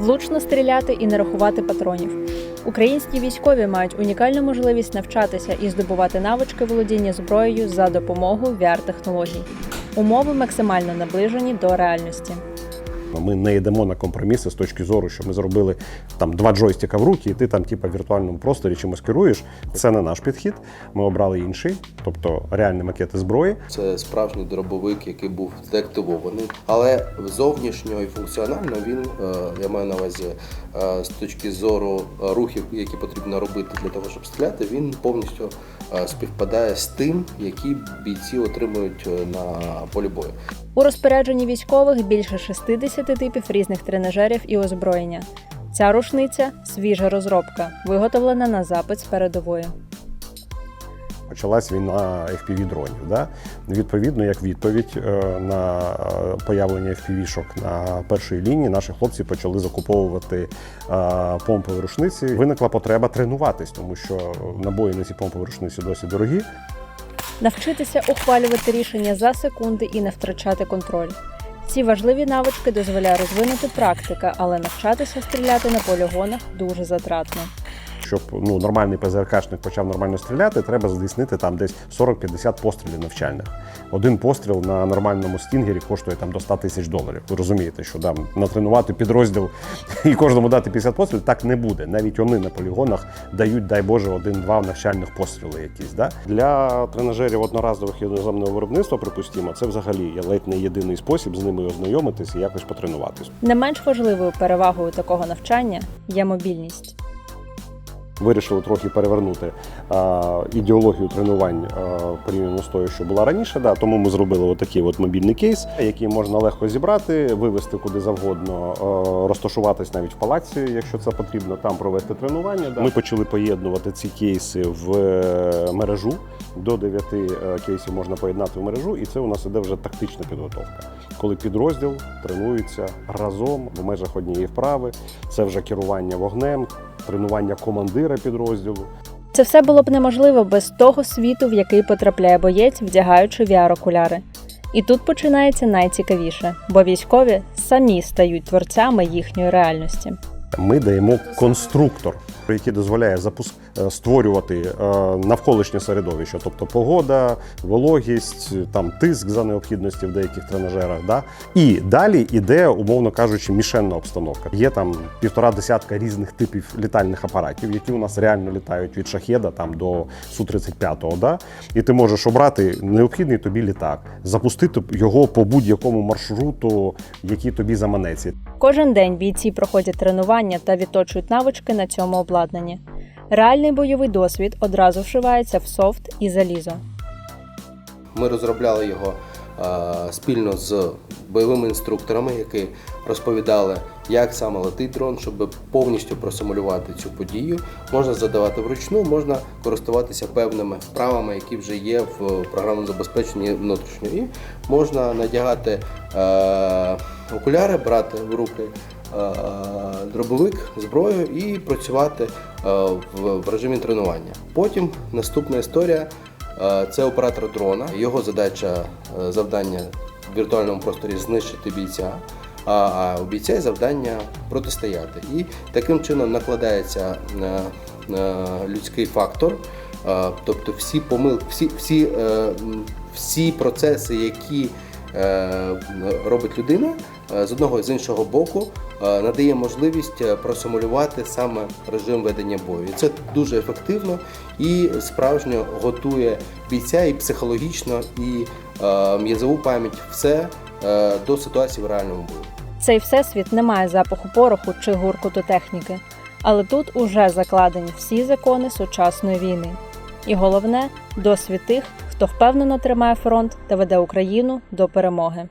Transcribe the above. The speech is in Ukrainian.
влучно стріляти і не рахувати патронів. Українські військові мають унікальну можливість навчатися і здобувати навички володіння зброєю за допомогою VR-технологій. Умови максимально наближені до реальності. Ми не йдемо на компроміси з точки зору, що ми зробили там два джойстика в руки, і ти там, типу, в віртуальному просторі чимось керуєш. Це не наш підхід. Ми обрали інший, тобто реальні макети зброї. Це справжній дробовик, який був деактивований. Але зовнішньо і функціонально він, е, я маю на увазі, е, з точки зору рухів, які потрібно робити для того, щоб стріляти, він повністю е, співпадає з тим, які бійці отримують на полі бою. У розпорядженні військових більше 60 типів різних тренажерів і озброєння. Ця рушниця свіжа розробка, виготовлена на запит з передової. Почалась війна fpv дронів. Да? Відповідно, як відповідь е, на е, появлення FPV-шок на першій лінії, наші хлопці почали закуповувати е, помпові рушниці. Виникла потреба тренуватись, тому що набої на ці помпові рушниці досить дорогі. Навчитися ухвалювати рішення за секунди і не втрачати контроль. Ці важливі навички дозволяє розвинути практика, але навчатися стріляти на полігонах дуже затратно. Щоб ну, нормальний ПЗРКшник почав нормально стріляти, треба здійснити там десь 40-50 пострілів навчальних. Один постріл на нормальному стінгері коштує там до 100 тисяч доларів. Ви розумієте, що там натренувати підрозділ і кожному дати 50 пострілів так не буде. Навіть вони на полігонах дають, дай Боже, один-два навчальних постріли якісь. Да? Для тренажерів одноразових іноземного виробництва, припустимо, це взагалі є ледь не єдиний спосіб з ними ознайомитись і якось потренуватись. Не менш важливою перевагою такого навчання є мобільність. Вирішили трохи перевернути а, ідеологію тренувань порівняно з тою, що була раніше. Да, тому ми зробили отакий от мобільний кейс, який можна легко зібрати, вивезти куди завгодно, а, розташуватись навіть в палаці, якщо це потрібно, там провести тренування. Да. Ми почали поєднувати ці кейси в е, мережу. До 9 е, кейсів можна поєднати в мережу, і це у нас іде вже тактична підготовка. Коли підрозділ тренується разом в межах однієї вправи, це вже керування вогнем, тренування командира підрозділу. Це все було б неможливо без того світу, в який потрапляє боєць, вдягаючи VR-окуляри. І тут починається найцікавіше, бо військові самі стають творцями їхньої реальності. Ми даємо конструктор, який дозволяє створювати е, навколишнє середовище, тобто погода, вологість, там тиск за необхідності в деяких тренажерах. Да? І далі іде, умовно кажучи, мішенна обстановка. Є там півтора десятка різних типів літальних апаратів, які у нас реально літають від шахеда там до су 35 да? І ти можеш обрати необхідний тобі літак, запустити його по будь-якому маршруту, який тобі заманеться. Кожен день бійці проходять тренування та відточують навички на цьому обладнанні. Реальний бойовий досвід одразу вшивається в софт і залізо. Ми розробляли його е, спільно з бойовими інструкторами, які розповідали, як саме летить дрон, щоб повністю просимулювати цю подію. Можна задавати вручну, можна користуватися певними вправами, які вже є в програмному забезпеченні внутрішньо. І можна надягати е, окуляри, брати в руки. е, Дробовик, зброю і працювати в в режимі тренування. Потім наступна історія Е, Це оператор дрона. Його задача, е, завдання в віртуальному просторі знищити бійця, а- у бійця завдання протистояти. І таким чином накладається е, е, людський фактор. Е, Тобто всі помилки, всі, всі, е, всі процеси, які е, робить людина, е, з одного з іншого боку е, надає можливість е, просимулювати саме режим ведення бою. Це дуже ефективно і справжньо готує бійця і психологічно, і е, м'язову пам'ять все е, до ситуації в реальному бою. Цей всесвіт не має запаху пороху чи гуркоту техніки, але тут уже закладені всі закони сучасної війни. І головне досвід тих, хто впевнено тримає фронт та веде Україну до перемоги.